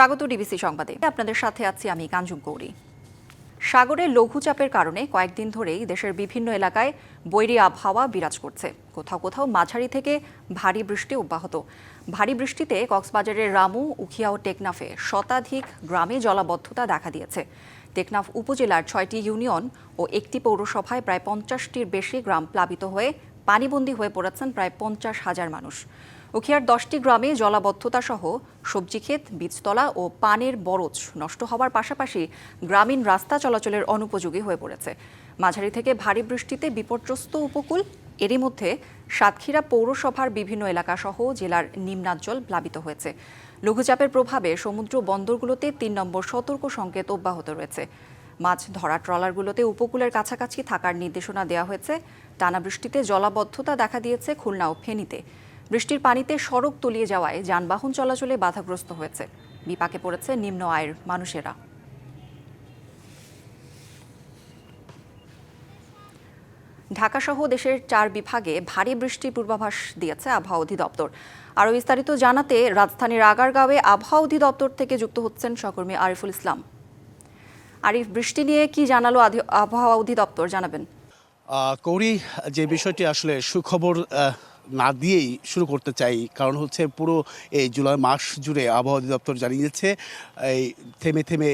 স্বাগত ডিবিসি সংবাদে। আপনাদের সাথে আছি আমি কাঞ্জুম কৌরি। সাগরে লঘুচাপের কারণে কয়েকদিন ধরেই দেশের বিভিন্ন এলাকায় বৈরি আবহাওয়া বিরাজ করছে। কোথাও কোথাও মাঝারি থেকে ভারী বৃষ্টি অব্যাহত। ভারী বৃষ্টিতে কক্সবাজারের রামু উখিয়া ও টেকনাফে শতাধিক গ্রামে জলাবদ্ধতা দেখা দিয়েছে। টেকনাফ উপজেলার ছয়টি ইউনিয়ন ও একটি পৌরসভায় প্রায় পঞ্চাশটির বেশি গ্রাম প্লাবিত হয়ে পানিবন্দী হয়ে পড়েছেন প্রায় পঞ্চাশ হাজার মানুষ। উখিয়ার দশটি গ্রামে জলাবদ্ধতা সহ সবজি ক্ষেত, বীজতলা ও পানের বরজ নষ্ট হওয়ার পাশাপাশি গ্রামীণ রাস্তা চলাচলের অনুপযোগী হয়ে পড়েছে। মাঝারি থেকে ভারী বৃষ্টিতে বিপর্যস্ত উপকূল, এরই মধ্যে সাতক্ষীরা পৌরসভার বিভিন্ন এলাকা সহ জেলার নিম্নাঞ্চল প্লাবিত হয়েছে। লঘুচাপের প্রভাবে সমুদ্র বন্দরগুলোতে তিন নম্বর সতর্ক সংকেত অব্যাহত রয়েছে। মাছ ধরা ট্রলারগুলোতে উপকূলের কাছাকাছি থাকার নির্দেশনা দেওয়া হয়েছে। টানা বৃষ্টিতে জলাবদ্ধতা দেখা দিয়েছে খুলনা ও ফেনীতে। বৃষ্টির পানিতে সড়ক তলিয়ে যাওয়ায় যানবাহন চলাচলে বাধাগ্রস্ত হয়েছে। বিপাকে পড়েছে নিম্ন আয়ের মানুষেরা। ঢাকাসহ দেশের চার বিভাগে ভারী বৃষ্টির পূর্বাভাস দিয়েছে আবহাওয়া অধিদপ্তর। আরও বিস্তারিত জানাতে রাজধানীর আগারগাঁওয়ে আবহাওয়া অধিদপ্তর থেকে যুক্ত হচ্ছেন সহকর্মী আরিফুল ইসলাম। আরিফ, বৃষ্টি নিয়ে কি জানালো আবহাওয়া অধিদপ্তর? জানাবেন। কৌরি, যে বিষয়টি আসলে সুখবর না দিয়েই শুরু করতে চাই, কারণ হচ্ছে পুরো এই জুলাই মাস জুড়ে আবহাওয়া অধিদপ্তর জানিয়েছে, এই থেমে থেমে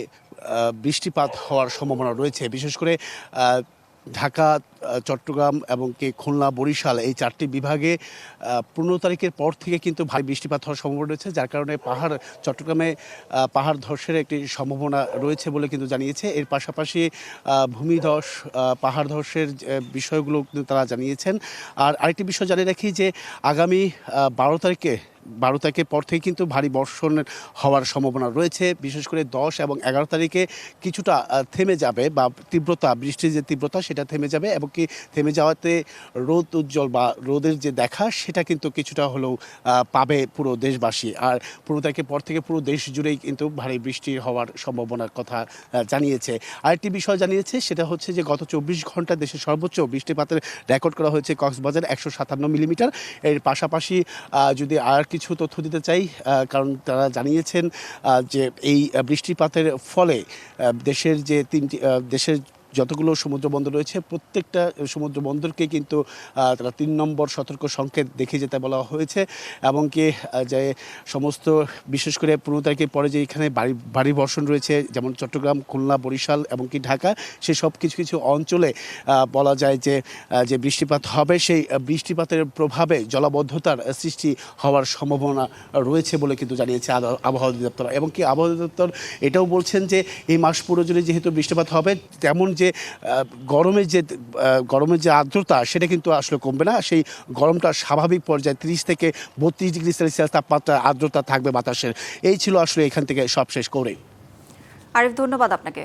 বৃষ্টিপাত হওয়ার সম্ভাবনা রয়েছে। বিশেষ করে ঢাকা চট্টগ্রাম এবং কি খুলনা, বরিশাল এই চারটি বিভাগে পনেরো তারিখের পর থেকে কিন্তু ভারী বৃষ্টিপাত হওয়ার সম্ভাবনা রয়েছে, যার কারণে পাহাড়, চট্টগ্রামে পাহাড় ধসের একটি সম্ভাবনা রয়েছে বলে কিন্তু জানিয়েছে। এর পাশাপাশি ভূমিধস পাহাড় ধসের বিষয়গুলো তারা জানিয়েছেন। আর আরেকটি বিষয় জানিয়ে রাখি যে, আগামী বারো তারিখে বারো তারিখের পর থেকে কিন্তু ভারী বর্ষণ হওয়ার সম্ভাবনা রয়েছে। বিশেষ করে দশ এবং এগারো তারিখে কিছুটা থেমে যাবে বা তীব্রতা, বৃষ্টির যে তীব্রতা সেটা থেমে যাবে এবং কি থেমে যাওয়াতে রোদ উজ্জ্বল বা রোদের যে দেখা সেটা কিন্তু কিছুটা হলেও পাবে পুরো দেশবাসী। আর পনেরো তারিখের পর থেকে পুরো দেশ জুড়েই কিন্তু ভারী বৃষ্টি হওয়ার সম্ভাবনার কথা জানিয়েছে। আরেকটি বিষয় জানিয়েছে সেটা হচ্ছে যে গত চব্বিশ ঘণ্টা দেশের সর্বোচ্চ বৃষ্টিপাতের রেকর্ড করা হয়েছে কক্সবাজার একশো সাতান্ন মিলিমিটার। এর পাশাপাশি যদি আর কিছু তথ্য দিতে চাই কারণ তারা জানিয়েছেন যে এই বৃষ্টিপাতের ফলে দেশের যে তিনটি দেশের যতগুলো সমুদ্র বন্দর রয়েছে, প্রত্যেকটা সমুদ্র বন্দরকে কিন্তু তারা তিন নম্বর সতর্ক সংকেত দেখে যেতে বলা হয়েছে। এবং কি যে সমস্ত, বিশেষ করে পনেরো তারিখের পরে যে এখানে বাড়ি ভারী বর্ষণ রয়েছে, যেমন চট্টগ্রাম, খুলনা, বরিশাল এবং কি ঢাকা সেই সব কিছু কিছু অঞ্চলে বলা যায় যে যে বৃষ্টিপাত হবে, সেই বৃষ্টিপাতের প্রভাবে জলাবদ্ধতার সৃষ্টি হওয়ার সম্ভাবনা রয়েছে বলে কিন্তু জানিয়েছে আবহাওয়া অধিদপ্তর। এবং কি, আবহাওয়া অধিদপ্তর এটাও বলছেন যে, এই মাস পুরো জুড়ে যেহেতু বৃষ্টিপাত হবে, তেমন যে আহ, গরমের যে গরমের যে আর্দ্রতা সেটা কিন্তু আসলে কমবে না। সেই গরমটা স্বাভাবিক পর্যায়ে তিরিশ থেকে বত্রিশ ডিগ্রি সেলসিয়াস তাপমাত্রা আর্দ্রতা থাকবে বাতাসের। এই ছিল আসলে এখান থেকে সব শেষ করে আরিফ ধন্যবাদ আপনাকে।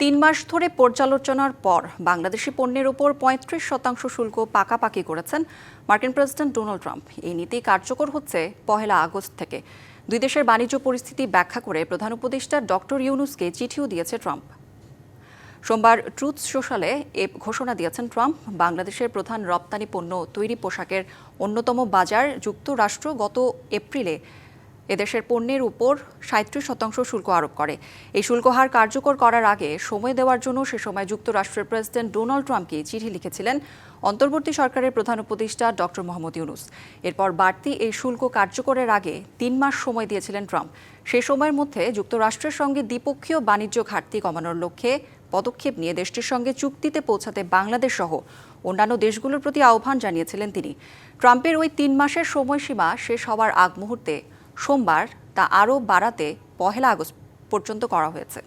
তিন মাস ধরে পর্যালোচনার পর বাংলাদেশি পণ্যের উপর পঁয়ত্রিশ শতাংশ শুল্ক পাকাপাকি করেছেন মার্কিন প্রেসিডেন্ট ডোনাল্ড ট্রাম্প। এই নীতি কার্যকর হচ্ছে পহেলা আগস্ট থেকে। দুই দেশের বাণিজ্য পরিস্থিতি ব্যাখ্যা করে প্রধান উপদেষ্টা ডক্টর ইউনুসকে চিঠিও দিয়েছে ট্রাম্প। সোমবার ট্রুথ সোশ্যালে এ ঘোষণা দিয়েছেন ট্রাম্প। বাংলাদেশের প্রধান রপ্তানি পণ্য তৈরি পোশাকের অন্যতম বাজার যুক্তরাষ্ট্র গত এপ্রিলে এদেশের পণ্যের উপর সাঁত্রিশ শতাংশ শুল্ক আরোপ করে। এই শুল্ক হার কার্যকর করার আগে সময় দেওয়ার জন্য সে সময় যুক্তরাষ্ট্রের প্রেসিডেন্ট ডোনাল্ড ট্রাম্পকে চিঠি লিখেছিলেন অন্তর্বর্তী সরকারের প্রধান উপদেষ্টা ডক্টর মোহাম্মদ ইউনুস। এরপর বাড়তি এই শুল্ক কার্যকরের আগে তিন মাস সময় দিয়েছিলেন ট্রাম্প। সেই সময়ের মধ্যে যুক্তরাষ্ট্রের সঙ্গে দ্বিপক্ষীয় বাণিজ্য ঘাটতি কমানোর লক্ষ্যে পদক্ষেপ নিয়ে দেশটির সঙ্গে চুক্তিতে পৌঁছাতে বাংলাদেশ সহ অন্যান্য দেশগুলোর প্রতি আহ্বান জানিয়েছিলেন তিনি। ট্রাম্পের ওই তিন মাসের সময়সীমা শেষ হওয়ার আগ মুহূর্তে সোমবার তা আরও বাড়াতে পহেলা আগস্ট পর্যন্ত করা হয়েছে।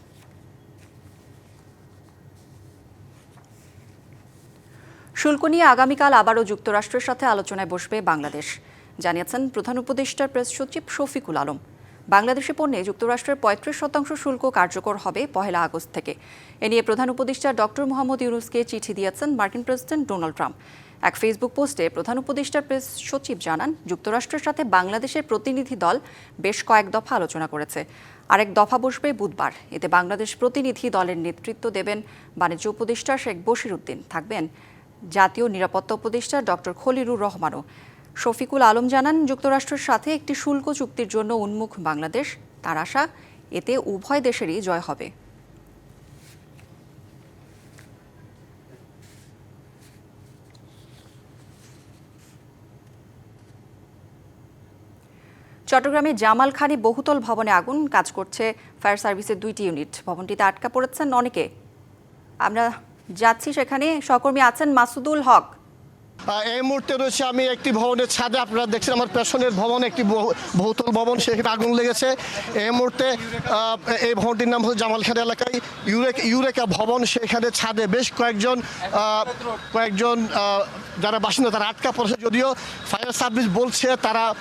শুল্ক নিয়ে আগামীকাল আবারও যুক্তরাষ্ট্রের সাথে আলোচনায় বসবে বাংলাদেশ, জানিয়েছেন প্রধান উপদেষ্টার প্রেস সচিব শফিকুল আলম। বাংলাদেশি পণ্যে যুক্তরাষ্ট্রের পঁয়ত্রিশ শতাংশ শুল্ক কার্যকর হবে পহেলা আগস্ট থেকে। এ নিয়ে প্রধান উপদেষ্টা ডক্টর মোহাম্মদ ইউনুসকে চিঠি দিয়েছেন মার্কিন প্রেসিডেন্ট ডোনাল্ড ট্রাম্প। এক ফেসবুক পোস্টে প্রধান উপদেষ্টার প্রেস সচিব জানান, যুক্তরাষ্ট্রের সাথে বাংলাদেশের প্রতিনিধি দল বেশ কয়েক দফা আলোচনা করেছে। আরেক দফা বসবে বুধবার। এতে বাংলাদেশ প্রতিনিধি দলের নেতৃত্ব দেবেন বাণিজ্য উপদেষ্টা শেখ বশির উদ্দিন। থাকবেন জাতীয় নিরাপত্তা উপদেষ্টা ডক্টর খলিরুর রহমানও। শফিকুল আলম জানান, যুক্তরাষ্ট্রের সাথে একটি শুল্ক চুক্তির জন্য উন্মুখ বাংলাদেশ। তার আশা, এতে উভয় দেশেরই জয় হবে। চট্টগ্রামে জামালখানি বহুতল ভবনে আগুন, কাজ করছে ফায়ার সার্ভিসের দুইটি ইউনিট। ভবনটিতে আটকা পড়েছেন অনেকে। আমরা যাচ্ছি সেখানে। সহকর্মী আছেন মাসুদুল হক। এই মুহূর্তে রয়েছে আমি একটি ভবনের ছাদে, আপনারা দেখছেন আমার পেছনের ভবন, একটি বহু- বহুতল ভবন, সেখানে আগুন লেগেছে। এই মুহূর্তে এই ভবনটির নাম হচ্ছে জামালখান এলাকায় ইউরেক ইউরেকা ভবন, সেখানে ছাদে বেশ কয়েকজন কয়েকজন যারা বাসিন্দা, তারা আটকা পড়েছে। যদিও ফায়ার সার্ভিস বলছে তারা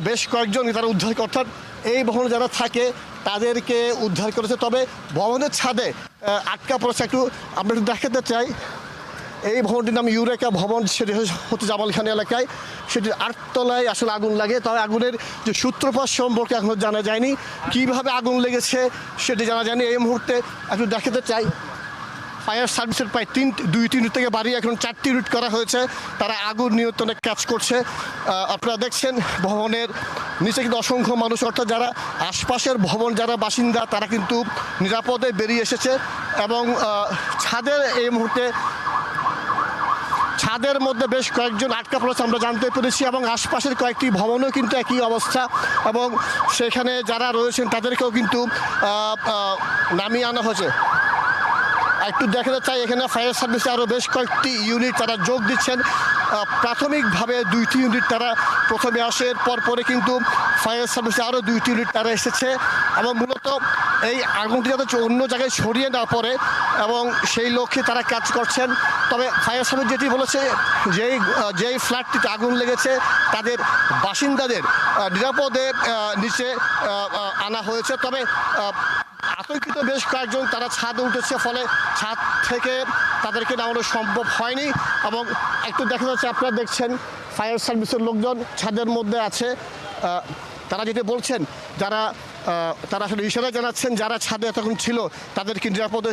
বেশ কয়েকজন তারা উদ্ধার অর্থাৎ এই ভবনে যারা থাকে, তাদেরকে উদ্ধার করেছে। তবে ভবনের ছাদে আটকা পড়েছে। একটু আমরা একটু দেখাতে চাই এই ভবনটির নাম ইউরেকা ভবন, সেটি হচ্ছে জামালখানি এলাকায়। সেটির আটতলায় আসলে আগুন লাগে, তবে আগুনের যে সূত্রপাত সম্পর্কে এখনও জানা যায়নি। কীভাবে আগুন লেগেছে সেটি জানা যায়নি। এই মুহূর্তে একটু দেখাতে চাই। ফায়ার সার্ভিসের প্রায় তিন, দুই, তিন থেকে বাড়িয়ে এখন চারটি রুট করা হয়েছে। তারা আগুন নিয়ন্ত্রণে কাজ করছে। আপনারা দেখছেন ভবনের নিচে কিন্তু অসংখ্য মানুষ, অর্থাৎ যারা আশপাশের ভবন, যারা বাসিন্দা, তারা কিন্তু নিরাপদে বেরিয়ে এসেছে। এবং ছাদের এই মুহূর্তে ছাদের মধ্যে বেশ কয়েকজন আটকা পড়েছে, আমরা জানতে পেরেছি, এবং আশপাশের কয়েকটি ভবনও কিন্তু একই অবস্থা, এবং সেখানে যারা রয়েছেন তাদেরকেও কিন্তু নামিয়ে আনা হয়েছে। একটু দেখাতে চাই, এখানে ফায়ার সার্ভিসে আরও বেশ কয়েকটি ইউনিট তারা যোগ দিচ্ছেন। প্রাথমিকভাবে দুইটি ইউনিট তারা প্রথমে আসে পর পরে কিন্তু ফায়ার সার্ভিসে আরও দুইটি ইউনিট তারা এসেছে এবং মূলত এই আগুনটি যাতে অন্য জায়গায় ছড়িয়ে না পড়ে এবং সেই লক্ষ্যে তারা কাজ করছেন। তবে ফায়ার সার্ভিস যেটি বলেছে, যেই যেই ফ্ল্যাটটিতে আগুন লেগেছে, তাদের বাসিন্দাদের নিরাপদে নিচে আনা হয়েছে। তবে আতঙ্কিত বেশ কয়েকজন তারা ছাদে উঠেছে, ফলে ছাদ থেকে তাদেরকে নামানো সম্ভব হয়নি এবং একটু দেখা যাচ্ছে, আপনারা দেখছেন ফায়ার সার্ভিসের লোকজন ছাদের মধ্যে আছে। তারা যেটা বলছেন, যারা তারা আসলে ইশারা জানাচ্ছেন যারা ছাদে তখন ছিল তাদেরকে নিরাপদে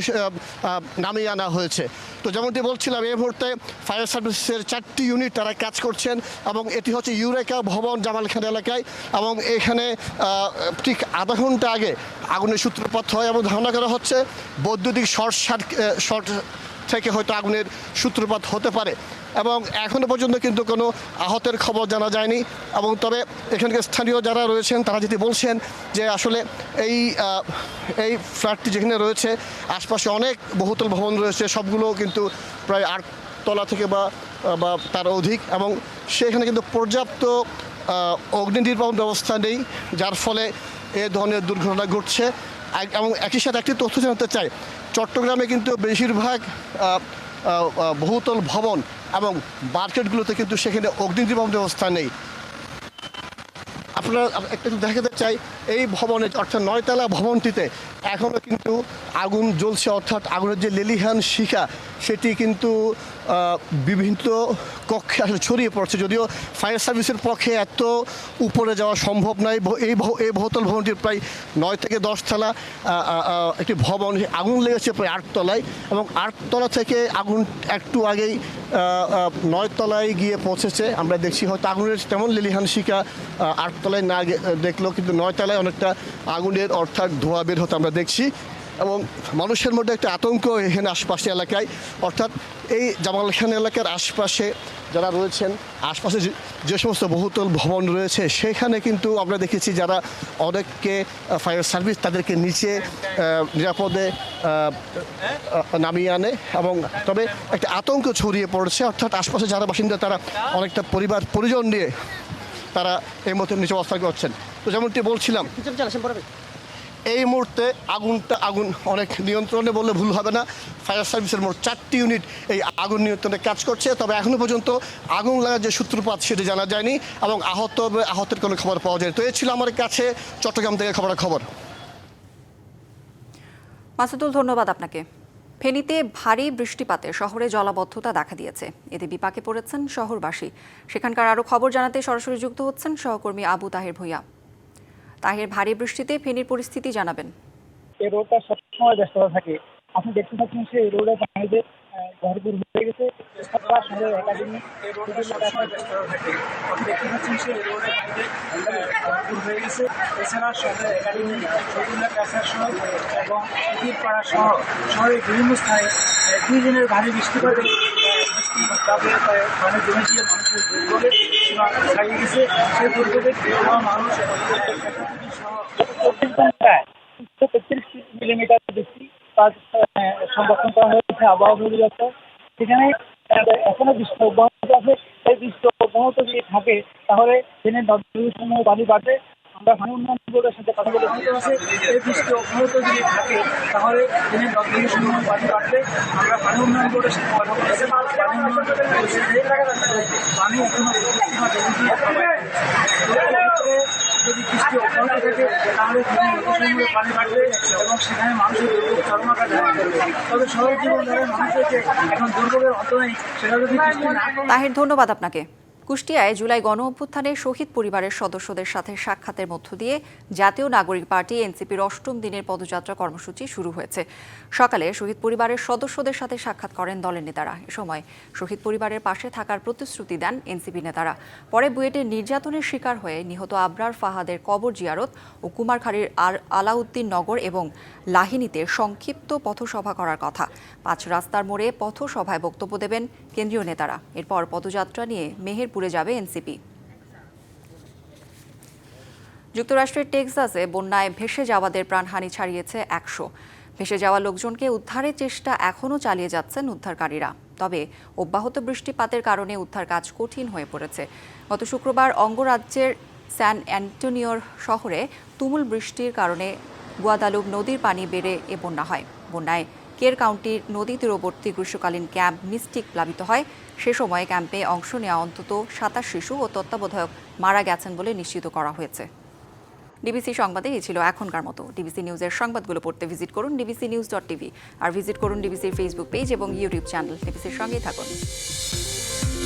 নামিয়ে আনা হয়েছে। তো যেমনটি বলছিলাম, এই মুহূর্তে ফায়ার সার্ভিসের চারটি ইউনিট তারা কাজ করছেন এবং এটি হচ্ছে ইউরেকা ভবন জামালখান এলাকায় এবং এখানে ঠিক আধা ঘণ্টা আগে আগুনের সূত্রপাত হয় এবং ধারণা করা হচ্ছে বৈদ্যুতিক শর্ট সার্ক শর্ট থেকে হয়তো আগুনের সূত্রপাত হতে পারে। এবং এখনও পর্যন্ত কিন্তু কোনো আহতের খবর জানা যায়নি। এবং তবে এখানকার স্থানীয় যারা রয়েছেন, তারা যদি বলছেন যে আসলে এই এই ফ্ল্যাটটি যেখানে রয়েছে, আশপাশে অনেক বহুতল ভবন রয়েছে, সবগুলো কিন্তু প্রায় আট তলা থেকে বা বা তার অধিক। এবং সেখানে কিন্তু পর্যাপ্ত অগ্নি ব্যবস্থা নেই, যার ফলে এ ধরনের দুর্ঘটনা ঘটছে। এবং একই সাথে একটি তথ্য জানাতে চাই চট্টগ্রামে কিন্তু বেশিরভাগ বহুতল ভবন এবং মার্কেটগুলোতে কিন্তু সেখানে অগ্নি নির্বাপন ব্যবস্থা নেই। আপনারা একটু দেখাতে চাই এই ভবনে, অর্থাৎ নয়তলা ভবনটিতে এখনও কিন্তু আগুন জ্বলছে, অর্থাৎ আগুনের যে লেলিহান শিখা, সেটি কিন্তু বিভিন্ন কক্ষে আসলে ছড়িয়ে পড়ছে। যদিও ফায়ার সার্ভিসের পক্ষে এত উপরে যাওয়া সম্ভব নয়। এই এই বহুতল ভবনটির প্রায় নয় থেকে দশতলা একটি ভবন আগুন লেগেছে প্রায় আটতলায় এবং আটতলা থেকে আগুন একটু আগেই নয়তলায় গিয়ে পৌঁছেছে। আমরা দেখছি হয়তো আগুনের তেমন লিলিহান শিকা আটতলায় না দেখলেও কিন্তু নয়তলায় অনেকটা আগুনের অর্থাৎ ধোঁয়া বের হতে আমরা দেখছি। এবং মানুষের মধ্যে একটা আতঙ্ক এখানে আশপাশে এলাকায়। অর্থাৎ এই জামাল খান এলাকার আশপাশে যারা রয়েছেন, আশপাশে যে- সমস্ত বহুতল ভবন রয়েছে, সেখানে কিন্তু আমরা দেখেছি যারা অনেককে ফায়ার সার্ভিস তাদেরকে নিচে নিরাপদে নামিয়ে আনে। এবং তবে একটা আতঙ্ক ছড়িয়ে পড়েছে। অর্থাৎ আশপাশে যারা বাসিন্দা, তারা অনেকটা পরিবার, পরিজন নিয়ে তারা এই মতো নিচে অবস্থান করছেন। তো যেমনটি বলছিলাম এই মুহূর্তে আগুনটা আগুন অনেক নিয়ন্ত্রণে বললে ভুল হবে না। ফায়ার সার্ভিসের মোট চারটি ইউনিট এই আগুন নিয়ন্ত্রণে কাজ করছে। তবে এখনও পর্যন্ত আগুন লাগার যে সূত্রপাত সেটি জানা যায়নি এবং আহত আহতের কোনো খবর পাওয়া যায় তো এই ছিল আমার কাছে চট্টগ্রাম থেকে খবরের খবর মাসুদুল ধন্যবাদ আপনাকে। ফেনীতে ভারী বৃষ্টিপাতে শহরে জলাবদ্ধতা দেখা দিয়েছে। এতে বিপাকে পড়েছেন শহরবাসী। সেখানকার আরও খবর জানাতে সরাসরি যুক্ত হচ্ছেন সহকর্মী আবু তাহের ভূঁইয়া। তাহের ভারী বৃষ্টিতে ফেনীর পরিস্থিতি জানাবেন। এই রোডটা সবসময় ব্যস্ততা থাকে। আপনি দেখতে পাচ্ছেন এই রোডে পানিতে হয়ে গেছে। এছাড়া এবং স্থানে দিনের ভারী গিয়ে মানুষের সেই মানুষ আহ, সহ চব্বিশ ঘন্টায় তেত্রিশ মিলিমিটার বৃষ্টি তার সংরক্ষণ করা হয়েছে আবহাওয়া সেখানে এখনও বৃষ্টি অব্যাহত আছে এই বৃষ্টি অব্যাহত যদি থাকে তাহলে দিনের নদীর সমূহ পানি বাড়বে আমরা পানি উন্নয়ন বোর্ডের সাথে কথা বলে জানতে আছে এই বৃষ্টি অব্যাহত যদি থাকে তাহলে দিনের নদীর সমূহ পানি বাড়বে আমরা পানি উন্নয়ন বোর্ডের সাথে কথা বলেছি পানি এখনও যদি কৃষ্টি অব্যাহত থাকে, তাহলে দিনের নদীর সমূহে পানি বাড়বে এবং সেখানে মানুষের দুর্ভোগ চরমাকার দেখা করবে তবে শহর জীবন ধরে মানুষের যে এখন দুর্ভোগের অন্ত নেই, সেটা যদি তাহের, ধন্যবাদ আপনাকে। কুষ্টিয়ায় জুলাই গণ অভ্যুত্থানে শহীদ পরিবারের সদস্যদের সাথে সাক্ষাতের মধ্য দিয়ে জাতীয় নাগরিক পার্টি এনসিপির অষ্টম দিনের পদযাত্রা কর্মসূচি শুরু হয়েছে। সকালে শহীদ পরিবারের সদস্যদের সাথে সাক্ষাৎ করেন দলের নেতারা। এ সময় শহীদ পরিবারের পাশে থাকার প্রতিশ্রুতি দেন এনসিপি নেতারা। পরে বুয়েটের নির্যাতনের শিকার হয়ে নিহত আবরার ফাহাদের কবর জিয়ারত ও কুমারখালীর আর আলাউদ্দিন নগর এবং লাহিনীতে সংক্ষিপ্ত পথসভা করার কথা। পাঁচ রাস্তার মোড়ে পথসভায় বক্তব্য দেবেন কেন্দ্রীয় নেতারা। এরপর পদযাত্রা নিয়ে মেহেরপুরে যাবে এনসিপি। যুক্তরাষ্ট্রের টেক্সাসে বন্যায় ভেসে যাওয়াদের প্রাণহানি ছাড়িয়েছে একশো। ভেসে যাওয়া লোকজনকে উদ্ধারের চেষ্টা এখনও চালিয়ে যাচ্ছেন উদ্ধারকারীরা। তবে অব্যাহত বৃষ্টিপাতের কারণে উদ্ধার কাজ কঠিন হয়ে পড়েছে। গত শুক্রবার অঙ্গরাজ্যের স্যান অ্যান্টোনিওর শহরে তুমুল বৃষ্টির কারণে গুয়াদালুপ নদীর পানি বেড়ে এ বন্যা হয়। বন্যায় কের কাউন্টির নদী তীরবর্তী গ্রীষ্মকালীন ক্যাম্প মিস্টিক প্লাবিত হয়। সে সময় ক্যাম্পে অংশ নেওয়া অন্তত সাতাশ শিশু ও তত্ত্বাবধায়ক মারা গেছেন বলে নিশ্চিত করা হয়েছে। ডিবিসি সংবাদে এই ছিল এখনকার মতো। ডিবিসি নিউজের সংবাদগুলো পড়তে ভিজিট করুন ডিবিসি নিউজ ডট টিভি। আর ভিজিট করুন ডিবিসির ফেসবুক পেজ এবং ইউটিউব চ্যানেল। ডিবিসির সঙ্গেই থাকুন।